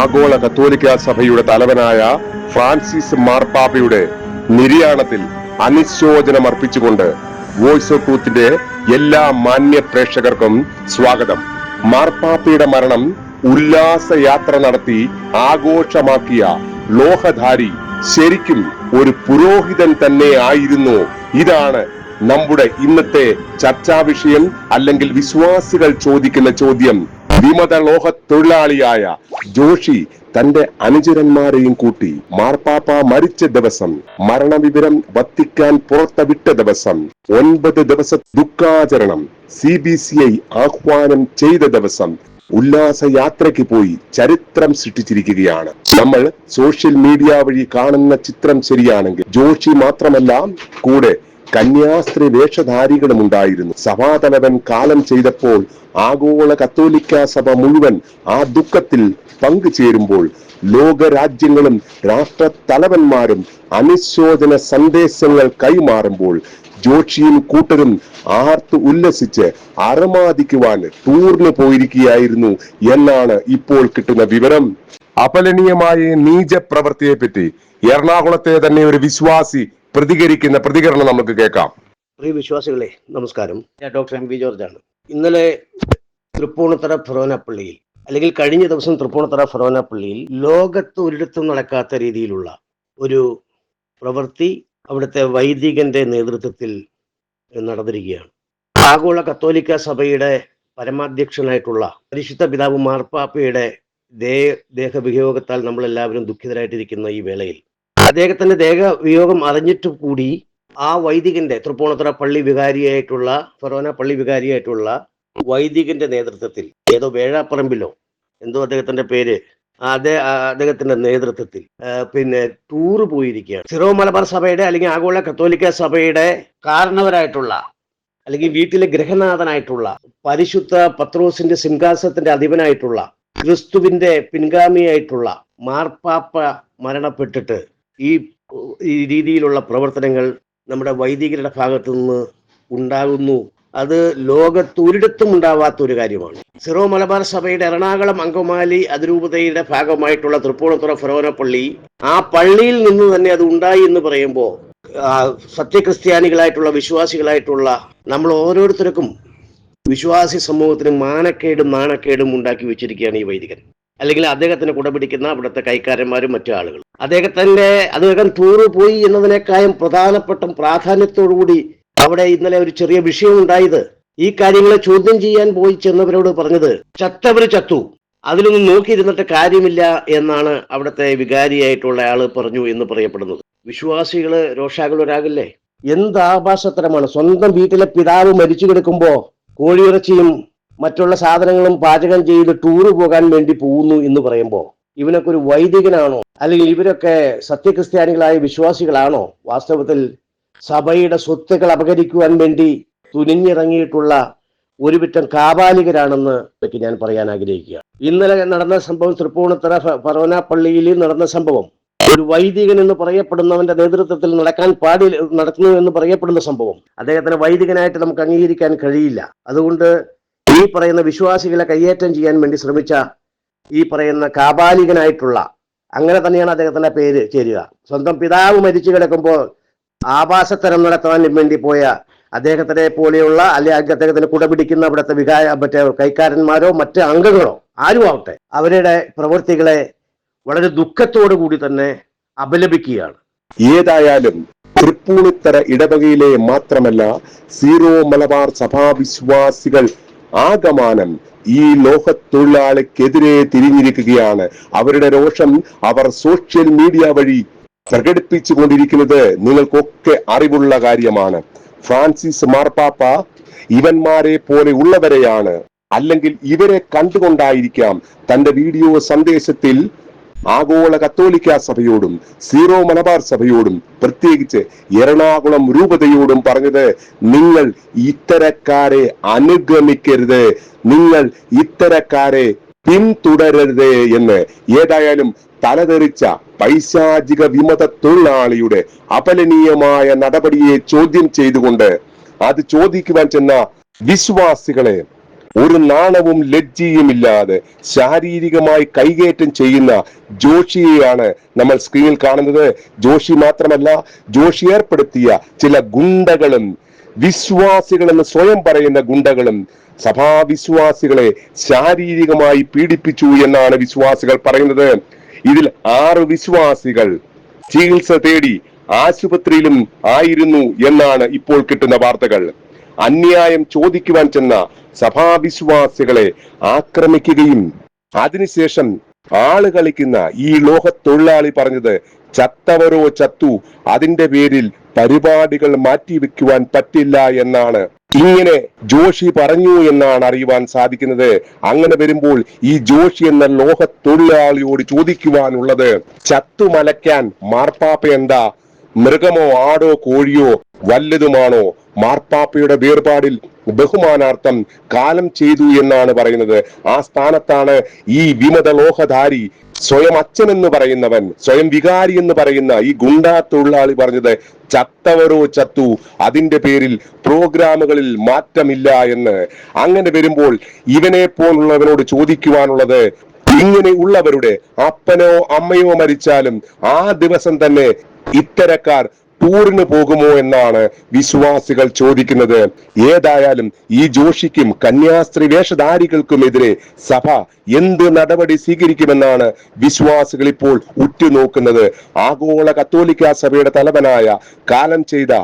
ആഗോള കത്തോലിക്ക സഭയുടെ തലവനായ ഫ്രാൻസിസ് മാർപ്പാപ്പയുടെ നിര്യാണത്തിൽ അനുശോചനം അർപ്പിച്ചുകൊണ്ട് വോയിസ് ഓഫ് ട്രൂത്തിന്റെ എല്ലാ മാന്യ പ്രേക്ഷകർക്കും സ്വാഗതം. മാർപ്പാപ്പയുടെ മരണം ഉല്ലാസയാത്ര നടത്തി ആഘോഷമാക്കിയ ലോഹധാരി ശരിക്കും ഒരു പുരോഹിതൻ തന്നെ ആയിരുന്നു. ഇതാണ് നമ്മുടെ ഇന്നത്തെ ചർച്ചാ വിഷയം അല്ലെങ്കിൽ വിശ്വാസികൾ ചോദിക്കുന്ന ചോദ്യം. വിമത ലോഹ തൊഴിലാളിയായ ജോഷി തന്റെ അനുചരന്മാരെയും കൂട്ടി മാർപ്പാപ്പ മരിച്ച ദിവസം മരണവിവരം വത്തിക്കാൻ പുറത്തുവിട്ട ദിവസം ഒൻപത് ദിവസ ദുഃഖാചരണം സി ബി സി ഐ ആഹ്വാനം ചെയ്ത ദിവസം ഉല്ലാസ യാത്രയ്ക്ക് പോയി ചരിത്രം സൃഷ്ടിച്ചിരിക്കുകയാണ്. നമ്മൾ സോഷ്യൽ മീഡിയ വഴി കാണുന്ന ചിത്രം ശരിയാണെങ്കിൽ ജോഷി മാത്രമല്ല കൂടെ കന്യാസ്ത്രീ വേഷധാരികളും ഉണ്ടായിരുന്നു സഭാതലവൻ കാലം ചെയ്തപ്പോൾ ആഗോള കത്തോലിക്ക സഭ മുഴുവൻ ആ ദുഃഖത്തിൽ പങ്കുചേരുമ്പോൾ ലോകരാജ്യങ്ങളും രാഷ്ട്ര തലവന്മാരും അനുശോചന സന്ദേശങ്ങൾ കൈമാറുമ്പോൾ ജോഷിയും കൂട്ടരും ആർത്ത് ഉല്ലസിച്ച് അറമാദിക്കുവാൻ ടൂറിന് പോയിരിക്കുകയായിരുന്നു എന്നാണ് ഇപ്പോൾ കിട്ടുന്ന വിവരം. അപലനീയമായ നീച പ്രവൃത്തിയെ പറ്റി എറണാകുളത്തെ തന്നെ ഒരു വിശ്വാസി പ്രതികരിക്കുന്ന പ്രതികരണം നമുക്ക് കേൾക്കാം. പ്രിയ വിശ്വാസികളെ നമസ്കാരം. ഞാൻ ഡോക്ടർ എം വി ജോർജാണ്. ഇന്നലെ തൃപ്പൂണിത്തറ ഫിറോനപ്പള്ളിയിൽ പള്ളിയിൽ അല്ലെങ്കിൽ കഴിഞ്ഞ ദിവസം തൃപ്പൂണിത്തറ ഫിറോനപ്പള്ളിയിൽ പള്ളിയിൽ ലോകത്ത് ഒരിടത്തും നടക്കാത്ത രീതിയിലുള്ള ഒരു പ്രവൃത്തി അവിടുത്തെ വൈദികന്റെ നേതൃത്വത്തിൽ നടന്നിരിക്കുകയാണ്. ആഗോള കത്തോലിക്ക സഭയുടെ പരമാധ്യക്ഷനായിട്ടുള്ള പരിശുദ്ധ പിതാവ് മാർപ്പാപ്പയുടെ ദേ ദേഹവിയോഗത്താൽ നമ്മളെല്ലാവരും ദുഃഖിതരായിട്ടിരിക്കുന്ന ഈ വേളയിൽ അദ്ദേഹത്തിന്റെ ദേഹവിയോഗം അറിഞ്ഞിട്ട് കൂടി ആ വൈദികന്റെ തൃപ്പൂണിത്തുറ പള്ളി വികാരിയായിട്ടുള്ള ഫെറോന പള്ളി വികാരിയായിട്ടുള്ള വൈദികന്റെ നേതൃത്വത്തിൽ ഏതോ വേഴാപ്പറമ്പിലോ എന്തോ അദ്ദേഹത്തിന്റെ പേര് ആ അദ്ദേഹത്തിന്റെ നേതൃത്വത്തിൽ പിന്നെ ടൂറ് പോയിരിക്കുകയാണ്. സിറോ മലബാർ സഭയുടെ അല്ലെങ്കിൽ ആഗോള കത്തോലിക്ക സഭയുടെ കാരണവരായിട്ടുള്ള അല്ലെങ്കിൽ വീട്ടിലെ ഗ്രഹനാഥനായിട്ടുള്ള പരിശുദ്ധ പത്രോസിന്റെ സിംഹാസനത്തിന്റെ അധിപനായിട്ടുള്ള ക്രിസ്തുവിന്റെ പിൻഗാമിയായിട്ടുള്ള മാർപ്പാപ്പ മരണപ്പെട്ടിട്ട് ഈ രീതിയിലുള്ള പ്രവർത്തനങ്ങൾ നമ്മുടെ വൈദികരുടെ ഭാഗത്തു നിന്ന് ഉണ്ടാകുന്നു. അത് ലോകത്തൊരിടത്തും ഉണ്ടാവാത്ത ഒരു കാര്യമാണ്. സിറോ മലബാർ സഭയുടെ എറണാകുളം അങ്കമാലി അതിരൂപതയുടെ ഭാഗമായിട്ടുള്ള തൃപ്പൂണിത്തുറ ഫറോന പള്ളി ആ പള്ളിയിൽ നിന്ന് തന്നെ അത് ഉണ്ടായി എന്ന് പറയുമ്പോൾ സത്യക്രിസ്ത്യാനികളായിട്ടുള്ള വിശ്വാസികളായിട്ടുള്ള നമ്മൾ ഓരോരുത്തർക്കും വിശ്വാസി സമൂഹത്തിന് മാനക്കേടും നാണക്കേടും ഉണ്ടാക്കി വെച്ചിരിക്കുകയാണ് ഈ വൈദികൻ. അല്ലെങ്കിൽ അദ്ദേഹത്തിന് കുടപിടിക്കുന്ന അവിടുത്തെ കൈക്കാരന്മാരും മറ്റു ആളുകളും. അദ്ദേഹത്തിന്റെ അദ്ദേഹം തൂറു പോയി എന്നതിനേക്കാളും പ്രധാനപ്പെട്ട പ്രാധാന്യത്തോടുകൂടി അവിടെ ഇന്നലെ ഒരു ചെറിയ വിഷയം ഉണ്ടായത് ഈ കാര്യങ്ങളെ ചോദ്യം ചെയ്യാൻ പോയി ചെന്നവരോട് പറഞ്ഞത് ചത്തവര് ചത്തു അതിലൊന്നും നോക്കിയിരുന്നിട്ട് കാര്യമില്ല എന്നാണ് അവിടുത്തെ വികാരിയായിട്ടുള്ള ആൾ പറഞ്ഞു എന്ന് പറയപ്പെടുന്നത്. വിശ്വാസികൾ രോഷാകുലരാകില്ലേ? എന്ത് ആഭാസത്തരമാണ്? സ്വന്തം വീട്ടിലെ പിതാവ് മരിച്ചു കിടക്കുമ്പോ കോഴിയിറച്ചിയും മറ്റുള്ള സാധനങ്ങളും പാചകം ചെയ്ത് ടൂർ പോകാൻ വേണ്ടി പോകുന്നു എന്ന് പറയുമ്പോൾ ഇവനൊക്കെ ഒരു വൈദികനാണോ? അല്ലെങ്കിൽ ഇവരൊക്കെ സത്യക്രിസ്ത്യാനികളായ വിശ്വാസികളാണോ? വാസ്തവത്തിൽ സഭയുടെ സ്വത്തുക്കൾ അപകരിക്കുവാൻ വേണ്ടി തുനിഞ്ഞിറങ്ങിയിട്ടുള്ള ഒരുവിറ്റം കാപാലികരാണെന്ന് എനിക്ക് ഞാൻ പറയാൻ ആഗ്രഹിക്കുക. ഇന്നലെ നടന്ന സംഭവം തൃപ്പൂണിത്തറ ഫറോന പള്ളിയിൽ നടന്ന സംഭവം. ഒരു വൈദികൻ എന്ന് പറയപ്പെടുന്നവന്റെ നേതൃത്വത്തിൽ നടക്കാൻ പാടി നടക്കുന്നു എന്ന് പറയപ്പെടുന്ന സംഭവം. അദ്ദേഹത്തിന് വൈദികനായിട്ട് നമുക്ക് അംഗീകരിക്കാൻ കഴിയില്ല. അതുകൊണ്ട് ഈ പറയുന്ന വിശ്വാസികളെ കയ്യേറ്റം ചെയ്യാൻ വേണ്ടി ശ്രമിച്ച ഈ പറയുന്ന കാപാലികനായിട്ടുള്ള അങ്ങനെ തന്നെയാണ് അദ്ദേഹത്തിന്റെ പേര് ചേരുക. സ്വന്തം പിതാവ് മരിച്ചു കിടക്കുമ്പോൾ ആവാസത്തരം നടത്താൻ വേണ്ടി പോയ അദ്ദേഹത്തിനെ പോലെയുള്ള അല്ലെങ്കിൽ അദ്ദേഹത്തിന് കുടപിടിക്കുന്ന അവിടുത്തെ വികാര മറ്റേ കൈക്കാരന്മാരോ മറ്റ് അംഗങ്ങളോ ആരും ആവട്ടെ അവരുടെ പ്രവൃത്തികളെ വളരെ ദുഃഖത്തോടു കൂടി തന്നെ അപലപിക്കുകയാണ്. ഏതായാലും തൃപ്പൂണിത്തറ ഇടവകയിലെ മാത്രമല്ല സീറോ മലബാർ സഭാവിശ്വാസികൾ ആകമാനം ഈ ലോകത്തൊഴിലാളിക്കെതിരെ തിരിഞ്ഞിരിക്കുകയാണ്. അവരുടെ രോഷം അവർ സോഷ്യൽ മീഡിയ വഴി പ്രകടിപ്പിച്ചു കൊണ്ടിരിക്കുന്നത് നിങ്ങൾക്കൊക്കെ അറിവുള്ള കാര്യമാണ്. ഫ്രാൻസിസ് മാർപ്പാപ്പ ഇവന്മാരെ പോലെ ഉള്ളവരെയാണ്. അല്ലെങ്കിൽ ഇവരെ കണ്ടുകൊണ്ടായിരിക്കാം തന്റെ വീഡിയോ സന്ദേശത്തിൽ ആഗോള കത്തോലിക്ക സഭയോടും സീറോ മലബാർ സഭയോടും പ്രത്യേകിച്ച് എറണാകുളം രൂപതയോടും പറഞ്ഞത് നിങ്ങൾ ഇത്തരക്കാരെ അനുഗമിക്കരുത്. നിങ്ങൾ ഇത്തരക്കാരെ പിന്തുടരരുത് എന്ന്. ഏതായാലും തലതെറിച്ച പൈശാചിക വിമത തൊഴിലാളിയുടെ അപലനീയമായ നടപടിയെ ചോദ്യം ചെയ്തുകൊണ്ട് അത് ചോദിക്കുവാൻ ചെന്ന വിശ്വാസികളെ ഒരു നാണവും ലജ്ജിയുമില്ലാതെ ശാരീരികമായി കൈകേറ്റം ചെയ്യുന്ന ജോഷിയെയാണ് നമ്മൾ സ്ക്രീനിൽ കാണുന്നത്. ജോഷി മാത്രമല്ല ജോഷി ഏർപ്പെടുത്തിയ ചില ഗുണ്ടകളും വിശ്വാസികളെന്ന് സ്വയം പറയുന്ന ഗുണ്ടകളും സഭാവിശ്വാസികളെ ശാരീരികമായി പീഡിപ്പിച്ചു എന്നാണ് വിശ്വാസികൾ പറയുന്നത്. ഇതിൽ ആറ് വിശ്വാസികൾ ചികിത്സ തേടി ആശുപത്രിയിലും ആയിരുന്നു എന്നാണ് ഇപ്പോൾ കിട്ടുന്ന വാർത്തകൾ. അന്യായം ചോദിക്കുവാൻ ചെന്ന സഭാവിശ്വാസികളെ ആക്രമിക്കുകയും അതിനുശേഷം ആൾ കളിക്കുന്ന ഈ ലോഹ തൊഴിലാളി പറഞ്ഞത് ചത്തവരോ ചത്തു അതിന്റെ പേരിൽ പരിപാടികൾ മാറ്റിവെക്കുവാൻ പറ്റില്ല എന്നാണ്. ഇങ്ങനെ ജോഷി പറഞ്ഞു എന്നാണ് അറിയുവാൻ സാധിക്കുന്നത്. അങ്ങനെ വരുമ്പോൾ ഈ ജോഷി എന്ന ലോക തൊഴിലാളിയോട് ചോദിക്കുവാനുള്ളത് ചത്തു മലയ്ക്കാൻ മാർപ്പാപ്പ എന്താ? മൃഗമോ ആടോ കോഴിയോ വല്ലതുമാണോ? മാർപ്പാപ്പയുടെ വേർപാടിൽ ബഹുമാനാർത്ഥം കാലം ചെയ്തു എന്നാണ് പറയുന്നത്. ആ സ്ഥാനത്താണ് ഈ വിമത ലോഹധാരി സ്വയം അച്ഛൻ എന്ന് പറയുന്നവൻ സ്വയം വികാരി എന്ന് പറയുന്ന ഈ ഗുണ്ടാ തൊഴിലാളി പറഞ്ഞത് ചത്തവരോ ചത്തു അതിന്റെ പേരിൽ പ്രോഗ്രാമുകളിൽ മാറ്റമില്ല എന്ന്. അങ്ങനെ വരുമ്പോൾ ഇവനെ പോലുള്ളവനോട് ചോദിക്കുവാനുള്ളത് ഇങ്ങനെ ഉള്ളവരുടെ അപ്പനോ അമ്മയോ മരിച്ചാലും ആ ദിവസം തന്നെ ഇത്തരക്കാർ ടൂറിന് പോകുമോ എന്നാണ് വിശ്വാസികൾ ചോദിക്കുന്നത്. ഏതായാലും ഈ ജോഷിക്കും കന്യാസ്ത്രീ വേഷധാരികൾക്കുമെതിരെ സഭ എന്ത് നടപടി സ്വീകരിക്കുമെന്നാണ് വിശ്വാസികൾ ഇപ്പോൾ ഉറ്റുനോക്കുന്നത്. ആഗോള കത്തോലിക്ക സഭയുടെ തലവനായ കാലം ചെയ്ത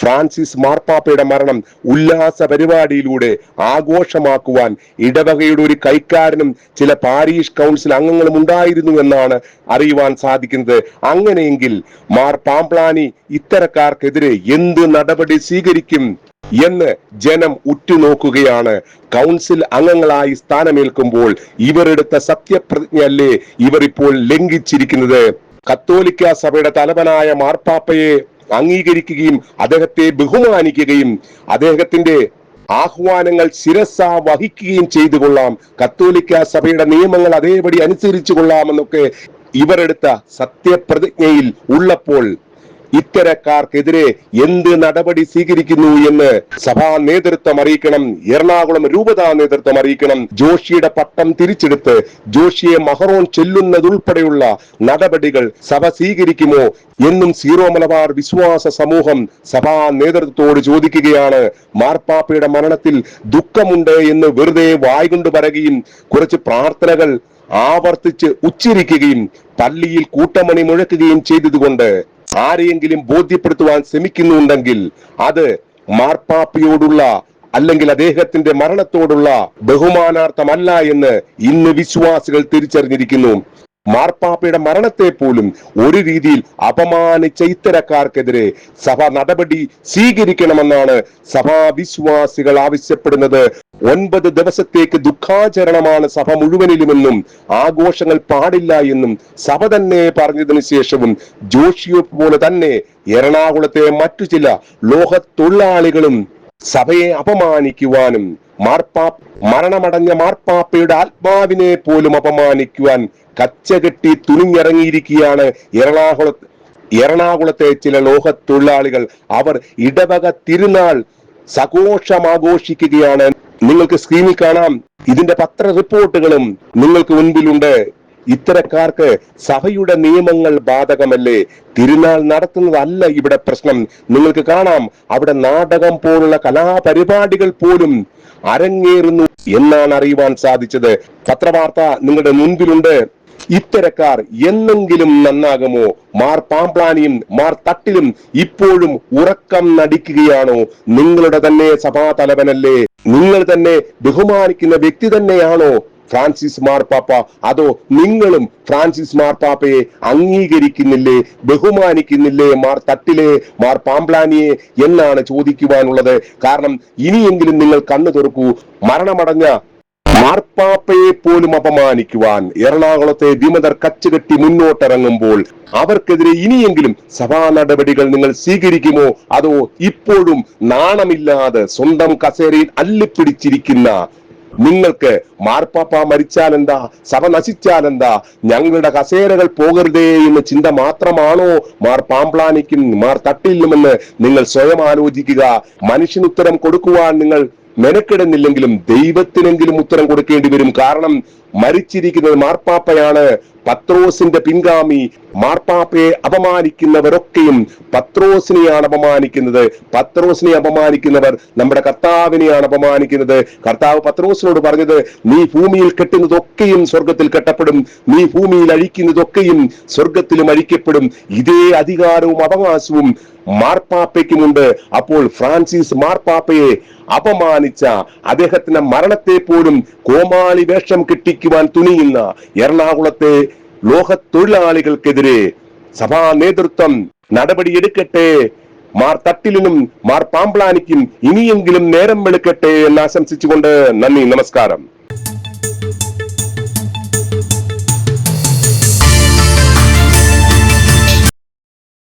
ഫ്രാൻസിസ് മാർപ്പാപ്പയുടെ മരണം ഉല്ലാസ പരിപാടിയിലൂടെ ആഘോഷമാക്കുവാൻ ഇടവകയുടെ ഒരു കൈക്കാരനും ചില പാരീഷ് കൗൺസിൽ അംഗങ്ങളും ഉണ്ടായിരുന്നു എന്നാണ് അറിയുവാൻ സാധിക്കുന്നത്. അങ്ങനെയെങ്കിൽ മാർ പാംപ്ലാനി ഇത്തരക്കാർക്കെതിരെ എന്ത് നടപടി സ്വീകരിക്കും എന്ന് ജനം ഉറ്റുനോക്കുകയാണ്. കൗൺസിൽ അംഗങ്ങളായി സ്ഥാനമേൽക്കുമ്പോൾ ഇവരെടുത്ത സത്യപ്രതിജ്ഞയല്ലേ ഇവർ ഇപ്പോൾ ലംഘിച്ചിരിക്കുന്നത്? കത്തോലിക്ക സഭയുടെ തലവനായ മാർപ്പാപ്പയെ അംഗീകരിക്കുകയും അദ്ദേഹത്തെ ബഹുമാനിക്കുകയും അദ്ദേഹത്തിന്റെ ആഹ്വാനങ്ങൾ ശിരസ വഹിക്കുകയും ചെയ്തു കൊള്ളാം. കത്തോലിക്ക സഭയുടെ നിയമങ്ങൾ അതേപടി അനുസരിച്ചു കൊള്ളാമെന്നൊക്കെ ഇവരെടുത്ത സത്യപ്രതിജ്ഞയിൽ ഉള്ളപ്പോൾ ഇത്തരക്കാർക്കെതിരെ എന്ത് നടപടി സ്വീകരിക്കുന്നു എന്ന് സഭാ നേതൃത്വം അറിയിക്കണം എറണാകുളം രൂപതാ നേതൃത്വം അറിയിക്കണം. ജോഷിയുടെ പട്ടം തിരിച്ചെടുത്ത് ജോഷിയെ മഹറോൺ ചെല്ലുന്നതുൾപ്പെടെയുള്ള നടപടികൾ സഭ സ്വീകരിക്കുമോ എന്നും സീറോ മലബാർ വിശ്വാസ സമൂഹം സഭാ നേതൃത്വത്തോട് ചോദിക്കുകയാണ്. മാർപ്പാപ്പയുടെ മരണത്തിൽ ദുഃഖമുണ്ട് എന്ന് വെറുതെ വായ്കൊണ്ട് പറയുകയും കുറച്ച് പ്രാർത്ഥനകൾ ആവർത്തിച്ച് ഉച്ചരിക്കുകയും പള്ളിയിൽ കൂട്ടമണി മുഴക്കുകയും ചെയ്തതുകൊണ്ട് ആരെയെങ്കിലും ബോധ്യപ്പെടുത്തുവാൻ ശ്രമിക്കുന്നുണ്ടെങ്കിൽ അത് മാർപ്പാപ്പയോടുള്ള അല്ലെങ്കിൽ അദ്ദേഹത്തിന്റെ മരണത്തോടുള്ള ബഹുമാനാർത്ഥമല്ല എന്ന് ഇന്ന് വിശ്വാസികൾ തിരിച്ചറിഞ്ഞിരിക്കുന്നു. മാർപ്പാപ്പയുടെ മരണത്തെ പോലും ഒരു രീതിയിൽ അപമാനിച്ച ഇത്തരക്കാർക്കെതിരെ സഭ നടപടി സ്വീകരിക്കണമെന്നാണ് സഭാവിശ്വാസികൾ ആവശ്യപ്പെടുന്നത്. ഒൻപത് ദിവസത്തേക്ക് ദുഃഖാചരണമാണ് സഭ മുഴുവനിലുമെന്നും ആഘോഷങ്ങൾ പാടില്ല എന്നും സഭ തന്നെ പറഞ്ഞതിനു ശേഷവും ജോഷിയെ പോലെ തന്നെ എറണാകുളത്തെ മറ്റു ചില ലോകത്തൊഴിലാളികളും സഭയെ അപമാനിക്കുവാനും മാർപ്പാ മരണമടഞ്ഞ മാർപ്പാപ്പയുടെ ആത്മാവിനെ പോലും അപമാനിക്കുവാൻ കച്ചകെട്ടി തുണിഞ്ഞിറങ്ങിയിരിക്കുകയാണ് എറണാകുളത്ത് എറണാകുളത്തെ ചില ലോഹ തൊഴിലാളികൾ അവർ ഇടവക തിരുനാൾ സഘോഷം ആഘോഷിക്കുകയാണ് നിങ്ങൾക്ക് സ്ക്രീനിൽ കാണാം. ഇതിന്റെ പത്ര റിപ്പോർട്ടുകളും നിങ്ങൾക്ക് മുൻപിലുണ്ട്. ഇത്തരക്കാർക്ക് സഭയുടെ നിയമങ്ങൾ ബാധകമല്ലേ? തിരുനാൾ നടത്തുന്നതല്ല ഇവിടെ പ്രശ്നം. നിങ്ങൾക്ക് കാണാം. അവിടെ നാടകം പോലുള്ള കലാപരിപാടികൾ പോലും അരങ്ങേറുന്നു എന്നാണ് അറിയുവാൻ സാധിച്ചത്. പത്രവാർത്ത നിങ്ങളുടെ മുൻപിലുണ്ട്. ഇത്തരക്കാർ എന്നെങ്കിലും നന്നാകുമോ? മാർ പാമ്പ്ലാനിയും മാർ തട്ടിലും ഇപ്പോഴും ഉറക്കം നടിക്കുകയാണോ? നിങ്ങളുടെ തന്നെ സഭാ തലവനല്ലേ നിങ്ങൾ തന്നെ ബഹുമാനിക്കുന്ന വ്യക്തി തന്നെയാണോ? ഫ്രാൻസിസ് മാർപ്പാപ്പ. അതോ നിങ്ങളും ഫ്രാൻസിസ് മാർപ്പാപ്പയെ അംഗീകരിക്കുന്നില്ലേ ബഹുമാനിക്കുന്നില്ലേ മാർ തട്ടിലെ മാർ പാംപ്ലാനിയെ എന്നാണ് ചോദിക്കുവാനുള്ളത്. കാരണം ഇനിയെങ്കിലും നിങ്ങൾ കണ്ണു തുറക്കൂ മരണമടഞ്ഞ മാർപ്പാപ്പയെ പോലും അപമാനിക്കുവാൻ എറണാകുളത്തെ വിമതർ കച്ചുകെട്ടി മുന്നോട്ടിറങ്ങുമ്പോൾ അവർക്കെതിരെ ഇനിയെങ്കിലും സഭാ നടപടികൾ നിങ്ങൾ സ്വീകരിക്കുമോ? അതോ ഇപ്പോഴും നാണമില്ലാതെ സ്വന്തം കസേരയിൽ അല്ലിപ്പിടിച്ചിരിക്കുന്ന നിങ്ങൾക്ക് മാർപ്പാപ്പ മരിച്ചാലെന്താ? സഭ നശിച്ചാലെന്താ? ഞങ്ങളുടെ കസേരകൾ പോകരുതേ എന്ന ചിന്ത മാത്രമാണോ മാർ പാംപ്ലാനിക്കും മാർ തട്ടില്ലുമെന്ന് നിങ്ങൾ സ്വയം ആലോചിക്കുക. മനുഷ്യന് ഉത്തരം കൊടുക്കുവാൻ നിങ്ങൾ മെനക്കെടുന്നില്ലെങ്കിലും ദൈവത്തിനെങ്കിലും ഉത്തരം കൊടുക്കേണ്ടി വരും. കാരണം മരിച്ചിരിക്കുന്നത് മാർപ്പാപ്പയാണ്. പത്രോസിന്റെ പിൻഗാമി മാർപ്പാപ്പയെ അപമാനിക്കുന്നവരൊക്കെയും പത്രോസിനെയാണ് അപമാനിക്കുന്നത്. പത്രോസിനെ അപമാനിക്കുന്നവർ നമ്മുടെ കർത്താവിനെയാണ് അപമാനിക്കുന്നത്. കർത്താവ് പത്രോസിനോട് പറഞ്ഞത് നീ ഭൂമിയിൽ കെട്ടുന്നതൊക്കെയും സ്വർഗത്തിൽ കെട്ടപ്പെടും. നീ ഭൂമിയിൽ അഴിക്കുന്നതൊക്കെയും സ്വർഗത്തിലും അഴിക്കപ്പെടും. ഇതേ അധികാരവും അവകാശവും മാർപ്പാപ്പയ്ക്കുമുണ്ട് അപ്പോൾ ഫ്രാൻസിസ് മാർപ്പാപ്പയെ അപമാനിച്ച അദ്ദേഹത്തിന്റെ മരണത്തെ പോലും കോമാളി വേഷം കെട്ടിക്കുവാൻ തുനിയുന്ന എറണാകുളത്തെ ലോക തൊഴിലാളികൾക്കെതിരെ സഭാ നേതൃത്വം നടപടിയെടുക്കട്ടെ. മാർ തട്ടിലിനും മാർ പാമ്പ്ലാനിക്കും ഇനിയെങ്കിലും നേരം വെളുക്കട്ടെ എന്ന് ആശംസിച്ചുകൊണ്ട് നന്ദി നമസ്കാരം.